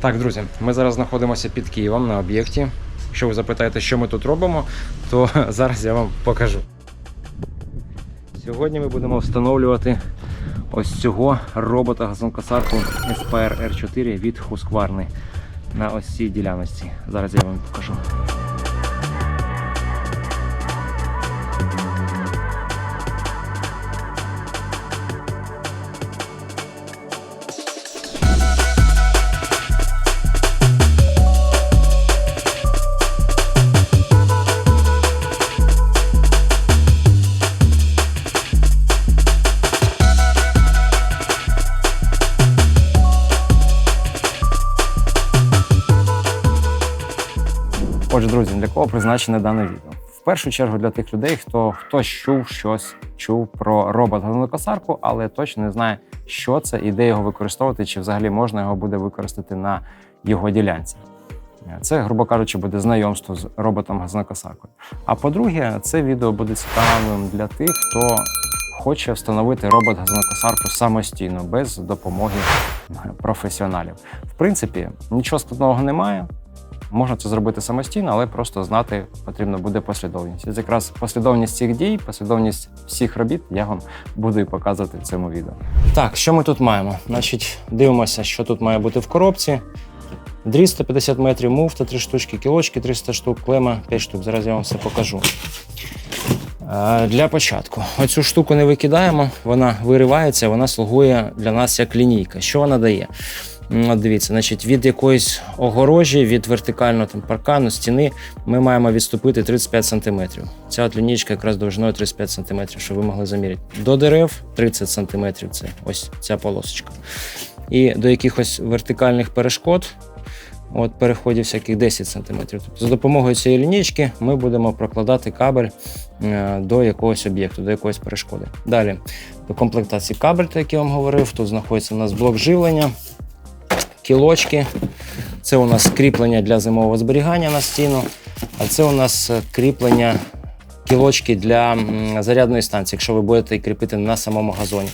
Так, друзі, ми зараз знаходимося під Києвом на об'єкті. Якщо ви запитаєте, що ми тут робимо, то зараз я вам покажу. Сьогодні ми будемо встановлювати ось цього робота газонкосарку SPR R4 від Husqvarna на ось цій діляночці. Зараз я вам покажу. Друзі, для кого призначене дане відео? В першу чергу для тих людей, хто хтось чув щось, чув про робот газонокосарку, але точно не знає, що це і де його використовувати, чи взагалі можна його буде використати на його ділянці. Це, грубо кажучи, буде знайомство з роботом газонокосаркою. А по-друге, це відео буде цікавим для тих, хто хоче встановити робот газонокосарку самостійно, без допомоги професіоналів. В принципі, нічого складного немає. Можна це зробити самостійно, але просто знати потрібно буде послідовність. І якраз послідовність цих дій, послідовність всіх робіт я вам буду і показувати в цьому відео. Так, що ми тут маємо? Значить, дивимося, що тут має бути в коробці. Дріз 150 метрів, муфта 3 штучки, кілочки 300 штук, клема 5 штук. Зараз я вам все покажу. Для початку. Оцю штуку не викидаємо, вона виривається, вона слугує для нас як лінійка. Що вона дає? Дивіться, значить, від якоїсь огорожі, від вертикального там, паркану, стіни, ми маємо відступити 35 см. Ця от лінійка якраз довжиною 35 см, щоб ви могли заміряти. До дерев 30 см це ось ця полосочка. І до якихось вертикальних перешкод, от переходів всяких 10 см. Тобто за допомогою цієї лінійки ми будемо прокладати кабель е, до якогось об'єкту, до якоїсь перешкоди. Далі до комплектації кабель, як я вам говорив, тут знаходиться у нас блок живлення, кілочки. Це у нас кріплення для зимового зберігання на стіну, а це у нас е, кріплення кілочки для зарядної станції, якщо ви будете кріпити на самому газоні.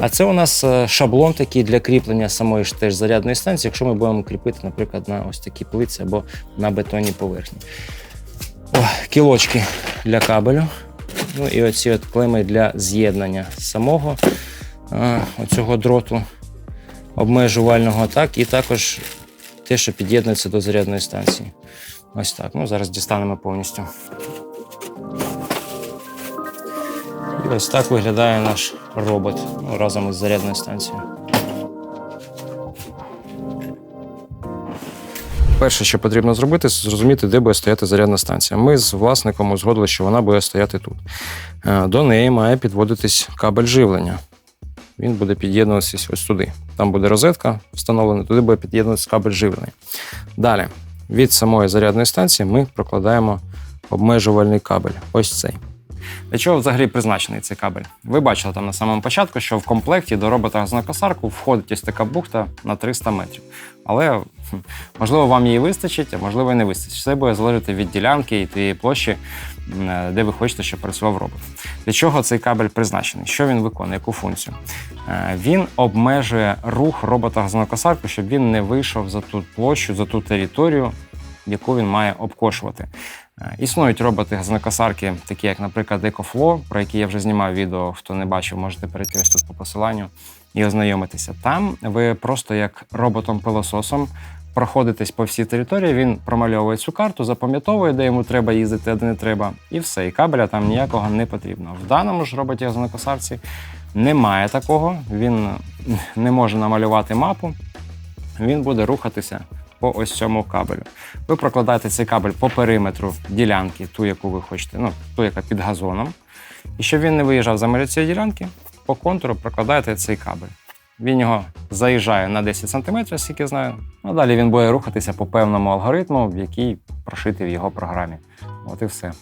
А це у нас е, шаблон такий для кріплення самої ж теж зарядної станції, якщо ми будемо кріпити, наприклад, на ось такі плиці або на бетонній поверхні. О, кілочки для кабелю. Ну і оці от клеми для з'єднання самого е, оцього дроту обмежувального, так, і також те, що під'єднується до зарядної станції. Ось так. Ну, зараз дістанемо повністю. І ось так виглядає наш робот ну, разом із зарядною станцією. Перше, що потрібно зробити, зрозуміти, де буде стояти зарядна станція. Ми з власником узгодили, що вона буде стояти тут. Е, До неї має підводитись кабель живлення. Він буде під'єднуватися ось туди. Там буде розетка встановлена, туди буде під'єднуватися кабель живлений. Далі, від самої зарядної станції ми прокладаємо обмежувальний кабель. Ось цей. Для чого взагалі призначений цей кабель? Ви бачили там на самому початку, що в комплекті до робота знакосарку входить ось така бухта на 300 метрів. Але можливо вам її вистачить, а можливо і не вистачить. Все буде залежати від ділянки і тієї площі, е, де ви хочете, щоб працював робот. Для чого цей кабель призначений? Що він виконує? Яку функцію? Е, Він обмежує рух робота газонокосарку, щоб він не вийшов за ту площу, за ту територію, яку він має обкошувати. Е, Існують роботи газонокосарки, такі як, наприклад, EcoFlow, про які я вже знімав відео. Хто не бачив, можете перейти ось тут по посиланню і ознайомитися. Там ви просто як роботом-пилососом проходитесь по всій території, він промальовує цю карту, запам'ятовує, де йому треба їздити, а де не треба, і все. І кабеля там ніякого не потрібно. В даному ж роботі газонокосарці немає такого. Він не може намалювати мапу. Він буде рухатися по ось цьому кабелю. Ви прокладаєте цей кабель по периметру ділянки, ту, яку ви хочете, ну, ту, яка під газоном. І щоб він не виїжджав за межі цієї ділянки, по контуру прокладаєте цей кабель. Він його заїжджає на 10 см, скільки знаю. Ну, далі він буде рухатися по певному алгоритму, в який прошитий в його програмі. От і все.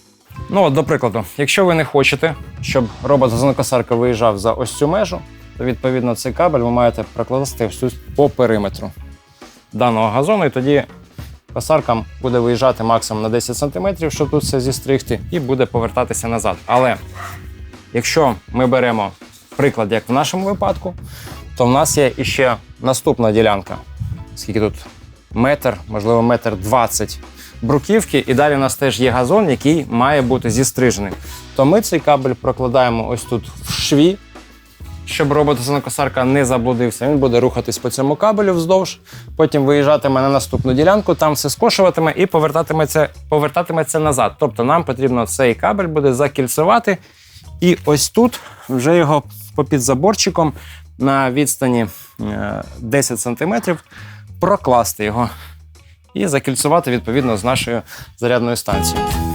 Ну, от, до прикладу, якщо ви не хочете, щоб робот газонокосарка виїжджав за ось цю межу, то відповідно цей кабель ви маєте прокладати всю по периметру даного газону, і тоді косарка буде виїжджати максимум на 10 см, щоб тут все зістригти, і буде повертатися назад. Але якщо ми беремо приклад, як в нашому випадку, то в нас є іще наступна ділянка. Скільки тут метр, можливо, метр двадцять бруківки, і далі у нас теж є газон, який має бути зістрижений. То ми цей кабель прокладаємо ось тут в шві, щоб робот-газонокосарка не заблудився. Він буде рухатись по цьому кабелю вздовж, потім виїжджатиме на наступну ділянку, там все скошуватиме і повертатиметься, повертатиметься назад. Тобто нам потрібно цей кабель буде закільцювати. І ось тут вже його попід заборчиком на відстані е, 10 см прокласти його і закільцувати відповідно з нашою зарядною станцією.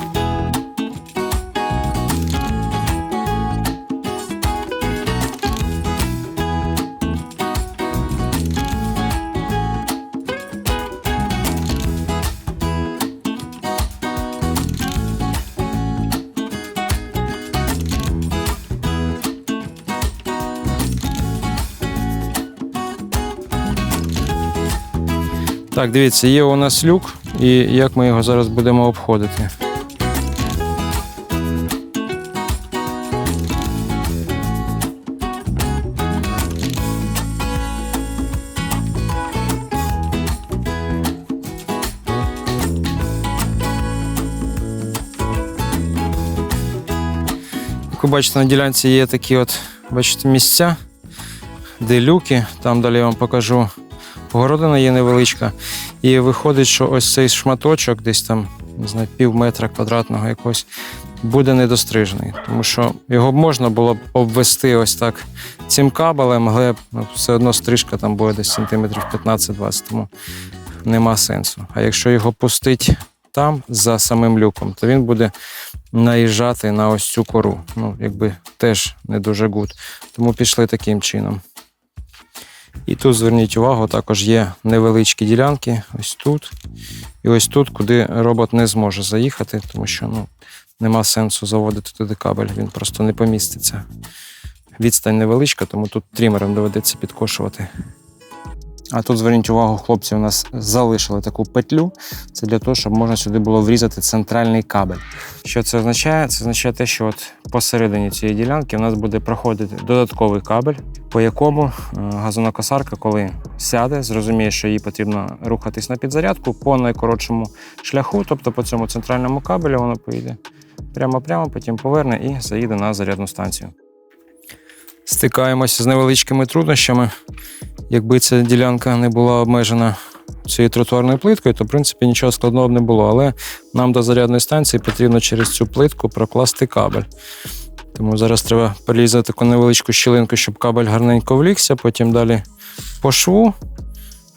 Так, дивіться, є у нас люк, і як ми його зараз будемо обходити. Як ви бачите, на ділянці є такі от, бачите, місця, де люки, там далі я вам покажу. Городина є невеличка. І виходить, що ось цей шматочок, десь там, не знаю, пів метра квадратного якось, буде недострижений. Тому що його можна було б обвести ось так цим кабелем, але ну, все одно стрижка там буде десь сантиметрів 15-20, тому нема сенсу. А якщо його пустить там, за самим люком, то він буде наїжджати на ось цю кору. Ну, якби теж не дуже гуд. Тому пішли таким чином. І тут зверніть увагу, також є невеличкі ділянки, ось тут. І ось тут, куди робот не зможе заїхати, тому що ну, нема сенсу заводити туди кабель, він просто не поміститься. Відстань невеличка, тому тут трімером доведеться підкошувати. А тут зверніть увагу, хлопці у нас залишили таку петлю. Це для того, щоб можна сюди було врізати центральний кабель. Що це означає? Це означає те, що от посередині цієї ділянки у нас буде проходити додатковий кабель, по якому е, газонокосарка, коли сяде, зрозуміє, що їй потрібно рухатись на підзарядку по найкоротшому шляху, тобто по цьому центральному кабелю воно поїде прямо-прямо, потім поверне і заїде на зарядну станцію. Стикаємося з невеличкими труднощами. Якби ця ділянка не була обмежена цією тротуарною плиткою, то в принципі нічого складного б не було. Але нам до зарядної станції потрібно через цю плитку прокласти кабель. Тому зараз треба порізати таку невеличку щілинку, щоб кабель гарненько влігся, потім далі по шву.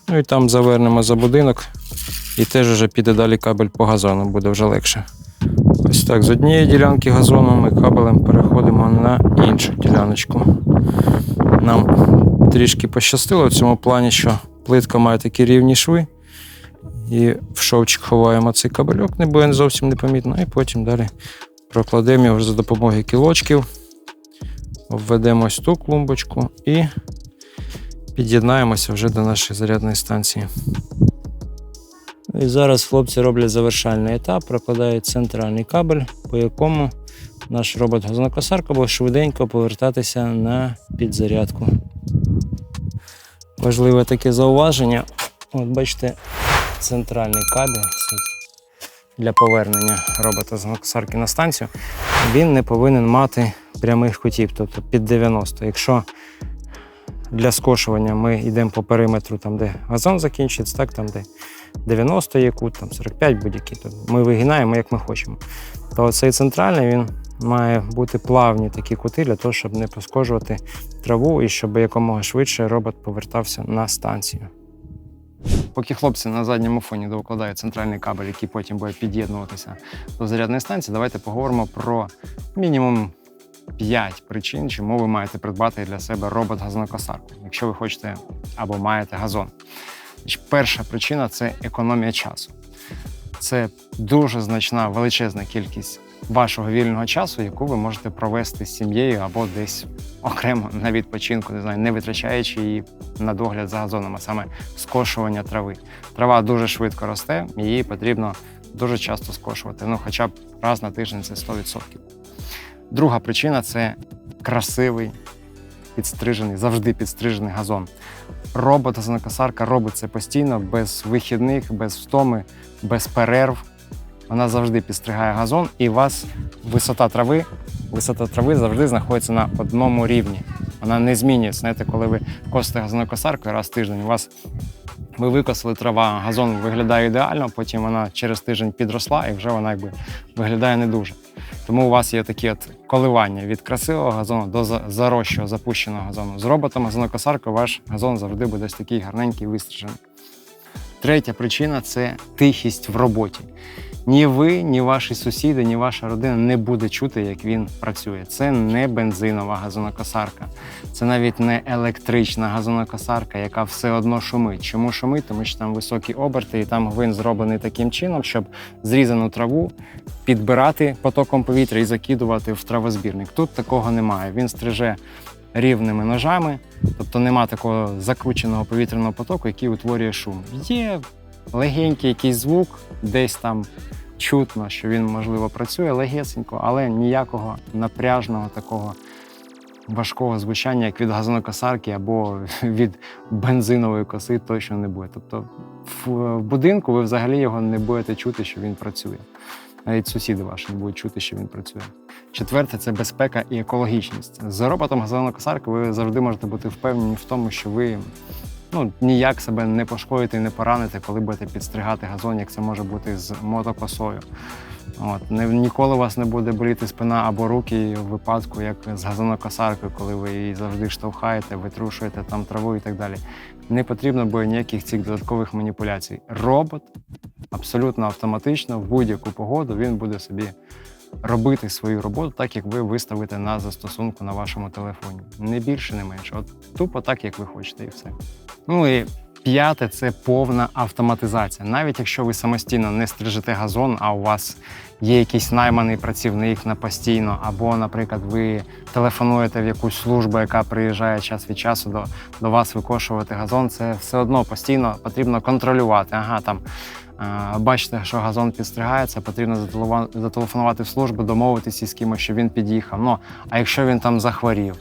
Ну і там завернемо за будинок. І теж вже піде далі кабель по газону, буде вже легше. Ось так, з однієї ділянки газону ми кабелем переходимо на іншу діляночку. Нам трішки пощастило в цьому плані, що плитка має такі рівні шви. І в шовчик ховаємо цей кабельок, не буде зовсім непомітно, і потім далі прокладемо його за допомогою кілочків, обведемо ось ту клумбочку і під'єднаємося вже до нашої зарядної станції. І зараз хлопці роблять завершальний етап, прокладають центральний кабель, по якому наш робот-газонокосарка буде швиденько повертатися на підзарядку. Важливе таке зауваження. От бачите, центральний кабель для повернення робота з газонокосарки на станцію, він не повинен мати прямих кутів, тобто під 90. Якщо для скошування ми йдемо по периметру, там, де газон закінчиться, так, там, де 90 є кут, там 45 будь-який. Ми вигинаємо, як ми хочемо. То цей центральний він має бути плавні такі кути для того, щоб не поскожувати траву і щоб якомога швидше робот повертався на станцію. Поки хлопці на задньому фоні доукладають центральний кабель, який потім буде під'єднуватися до зарядної станції, давайте поговоримо про мінімум 5 причин, чому ви маєте придбати для себе робот-газонокосарку, якщо ви хочете або маєте газон. Перша причина це економія часу. Це дуже значна величезна кількість вашого вільного часу, яку ви можете провести з сім'єю або десь окремо на відпочинку, не знаю, не витрачаючи її на догляд за газоном, а саме скошування трави. Трава дуже швидко росте, її потрібно дуже часто скошувати. Ну, хоча б раз на тиждень це 100%. Друга причина це красивий, підстрижений, завжди підстрижений газон. робот газонокосарка робить це постійно, без вихідних, без втоми, без перерв. Вона завжди підстригає газон, і у вас висота трави, висота трави завжди знаходиться на одному рівні. Вона не змінюється. Знаєте, коли ви косите газонокосаркою раз в тиждень, у вас ви викосили трава, газон виглядає ідеально, потім вона через тиждень підросла і вже вона якби виглядає не дуже. Тому у вас є такі от коливання від красивого газону до зарощого запущеного газону. З роботом газонокосаркою ваш газон завжди буде такий гарненький вистрижений. Третя причина це тихість в роботі. Ні ви, ні ваші сусіди, ні ваша родина не буде чути, як він працює. Це не бензинова газонокосарка, це навіть не електрична газонокосарка, яка все одно шумить. Чому шумить? Тому що там високі оберти, і там гвинт зроблений таким чином, щоб зрізану траву підбирати потоком повітря і закидувати в травозбірник. Тут такого немає. Він стриже рівними ножами, тобто нема такого закрученого повітряного потоку, який утворює шум. Є легенький якийсь звук, десь там чутно, що він можливо працює легесенько, але ніякого напряжного такого. Важкого звучання, як від газонокосарки або від бензинової коси, точно не буде. Тобто в будинку ви взагалі його не будете чути, що він працює. Навіть сусіди ваші не будуть чути, що він працює. Четверте це безпека і екологічність. З роботом газонокосарки ви завжди можете бути впевнені в тому, що ви ну, ніяк себе не пошкодите і не пораните, коли будете підстригати газон, як це може бути з мотокосою. От, не, ніколи у вас не буде боліти спина або руки в випадку, як з газонокосаркою, коли ви її завжди штовхаєте, витрушуєте там траву і так далі. Не потрібно буде ніяких цих додаткових маніпуляцій. Робот абсолютно автоматично в будь-яку погоду він буде собі робити свою роботу так, як ви виставите на застосунку на вашому телефоні. Не більше, не менше. От тупо так, як ви хочете, і все. Ну і п'яте це повна автоматизація. Навіть якщо ви самостійно не стрижете газон, а у вас є якийсь найманий працівник на постійно, або, наприклад, ви телефонуєте в якусь службу, яка приїжджає час від часу до, до вас викошувати газон, це все одно постійно потрібно контролювати. Ага, там е, бачите, що газон підстригається, потрібно зателефонувати в службу, домовитися з кимось, щоб він під'їхав. Ну, а якщо він там захворів,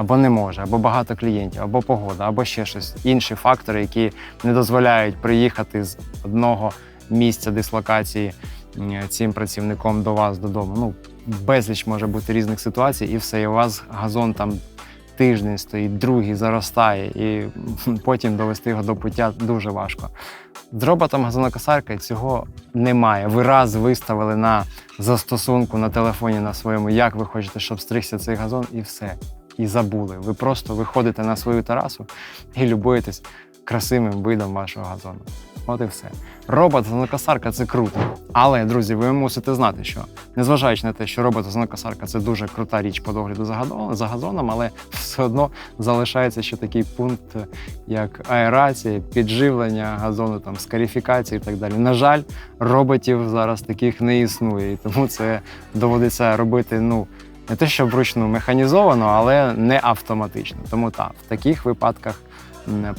або не може, або багато клієнтів, або погода, або ще щось. Інші фактори, які не дозволяють приїхати з одного місця дислокації цим працівником до вас додому. Ну, безліч може бути різних ситуацій, і все, і у вас газон там тиждень стоїть, другий заростає, і потім довести його до пуття дуже важко. З роботом газонокосарки цього немає. Ви раз виставили на застосунку на телефоні на своєму, як ви хочете, щоб стригся цей газон, і все. І забули. Ви просто виходите на свою терасу і любуєтесь красивим видом вашого газону. От і все. Робот газонокосарка це круто. Але, друзі, ви мусите знати, що незважаючи на те, що робот газонокосарка це дуже крута річ по догляду за газоном, але все одно залишається ще такий пункт, як аерація, підживлення газону, там скарифікація і так далі. На жаль, роботів зараз таких не існує, і тому це доводиться робити. Ну не те, що вручну механізовано, але не автоматично. Тому так, в таких випадках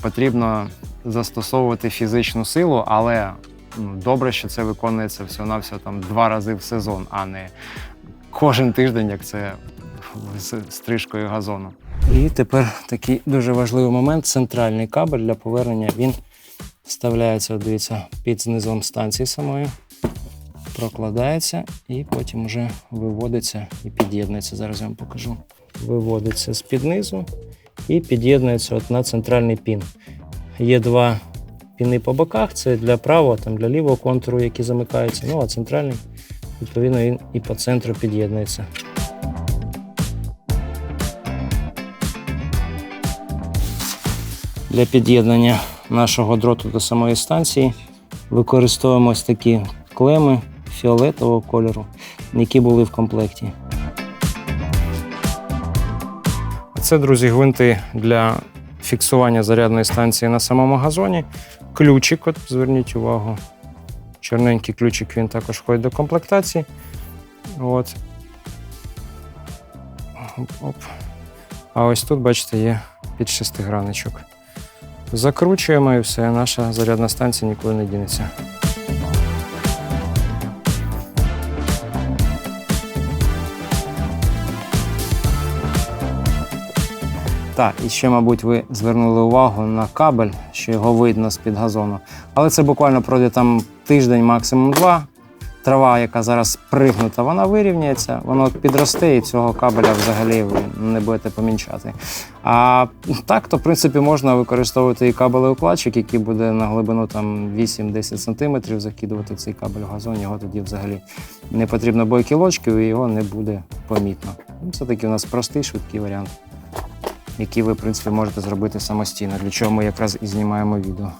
потрібно застосовувати фізичну силу, але ну, добре, що це виконується всього-навсього там два рази в сезон, а не кожен тиждень, як це з стрижкою газону. І тепер такий дуже важливий момент: центральний кабель для повернення. Він вставляється, дивіться, під знизом станції самої, прокладається і потім вже виводиться і під'єднується. Зараз я вам покажу. Виводиться з-під низу і під'єднується от на центральний пін. Є два піни по боках, це для правого, там для лівого контуру, які замикаються. Ну а центральний, відповідно, він і по центру під'єднується. Для під'єднання нашого дроту до самої станції використовуємо ось такі клеми фіолетового кольору, які були в комплекті. Це, друзі, гвинти для фіксування зарядної станції на самому газоні. Ключик, от зверніть увагу. Чорненький ключик він також входить до комплектації. От. Оп-оп. А ось тут, бачите, є під шестиграничок. Закручуємо і все, наша зарядна станція нікуди не дінеться. Так, і ще, мабуть, ви звернули увагу на кабель, що його видно з-під газону. Але це буквально пройде там тиждень, максимум два. Трава, яка зараз пригнута, вона вирівняється, воно підросте, і цього кабеля взагалі ви не будете помінчати. А так, то в принципі можна використовувати і кабелеукладчик, який буде на глибину там 8-10 см, закидувати цей кабель в газон, його тоді взагалі не потрібно бойкілочків і його не буде помітно. Це такий у нас простий, швидкий варіант, який ви, в принципі, можете зробити самостійно, для чого ми якраз і знімаємо відео.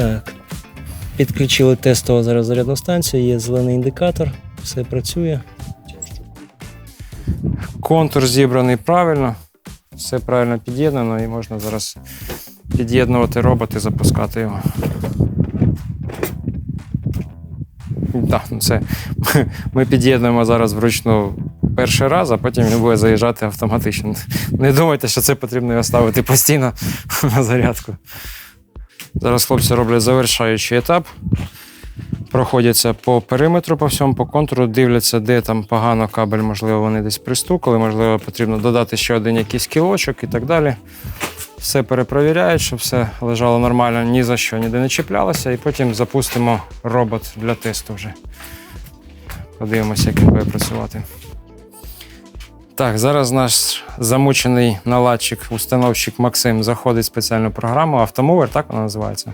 Так. Підключили тестово зараз зарядну станцію, є зелений індикатор, все працює. Контур зібраний правильно, все правильно під'єднано і можна зараз під'єднувати робот і запускати його. Так, це ми під'єднуємо зараз вручну перший раз, а потім він буде заїжджати автоматично. Не думайте, що це потрібно його ставити постійно на зарядку. Зараз хлопці роблять завершаючий етап. Проходяться по периметру, по всьому, по контуру, дивляться, де там погано кабель, можливо, вони десь пристукали, можливо, потрібно додати ще один якийсь кілочок і так далі. Все перепровіряють, щоб все лежало нормально, ні за що, ніде не чіплялося, і потім запустимо робот для тесту вже. Подивимося, як він буде працювати. Так, зараз наш замучений наладчик, установщик Максим заходить в спеціальну програму Автомовер, так вона називається.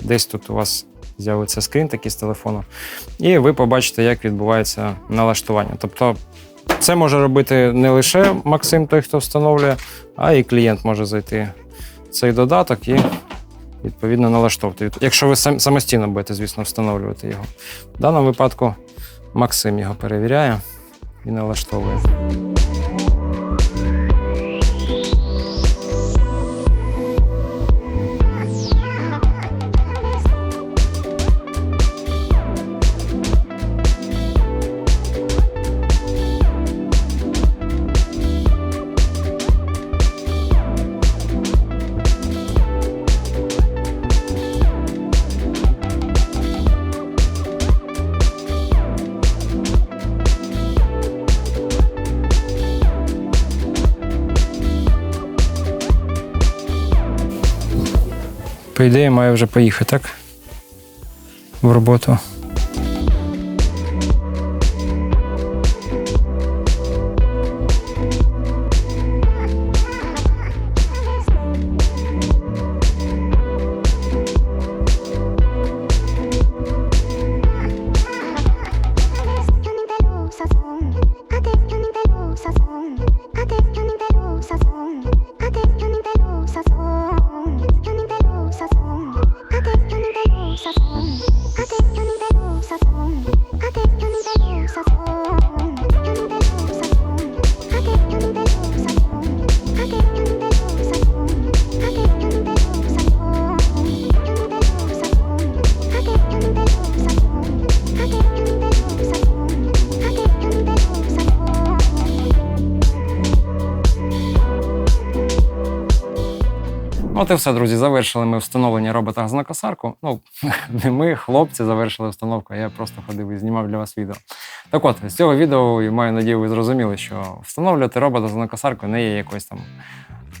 Десь тут у вас з'явиться скрін такий з телефону. І ви побачите, як відбувається налаштування. Тобто, це може робити не лише Максим, той, хто встановлює, а і клієнт може зайти в цей додаток і відповідно налаштовувати. Якщо ви самостійно будете, звісно, встановлювати його. В даному випадку Максим його перевіряє і налаштовує. По ідеї, має вже поїхати, так? В роботу. От і все, друзі, завершили ми встановлення робота газонокосарку. Ну, не ми, хлопці, завершили встановку, я просто ходив і знімав для вас відео. Так от, з цього відео, і маю надію, ви зрозуміли, що встановлювати робота газонокосарку не є якоюсь там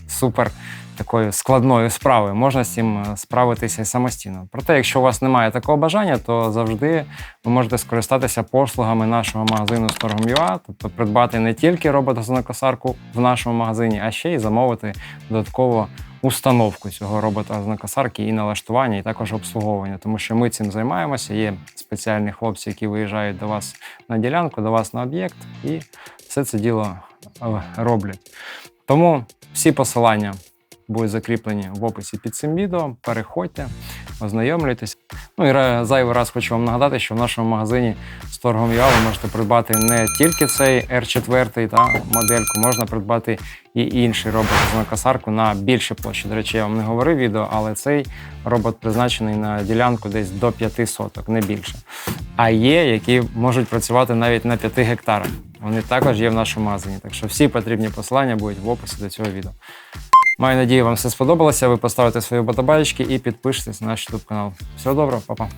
супер такою складною справою. Можна з цим е, справитися самостійно. Проте, якщо у вас немає такого бажання, то завжди ви можете скористатися послугами нашого магазину Storm.ua, тобто придбати не тільки робот-газонокосарку в нашому магазині, а ще й замовити додатково установку цього робота газонокосарки і налаштування, і також обслуговування, тому що ми цим займаємося. Є спеціальні хлопці, які виїжджають до вас на ділянку, до вас на об'єкт, і все це діло е, роблять. Тому всі посилання будуть закріплені в описі під цим відео. Переходьте, ознайомлюйтесь. Ну і зайвий раз хочу вам нагадати, що в нашому магазині торгом ЮА ви можете придбати не тільки цей R4 та модельку, можна придбати і інший робот з косарку на більше площі. До речі, я вам не говорив відео, але цей робот призначений на ділянку десь до 5 соток, не більше. А є, які можуть працювати навіть на 5 гектарах. Вони також є в нашому магазині. Так що всі потрібні посилання будуть в описі до цього відео. Маю надію, вам все сподобалося. Ви поставите свої батабайки і підпишетесь на наш YouTube канал. Всього доброго, па-па.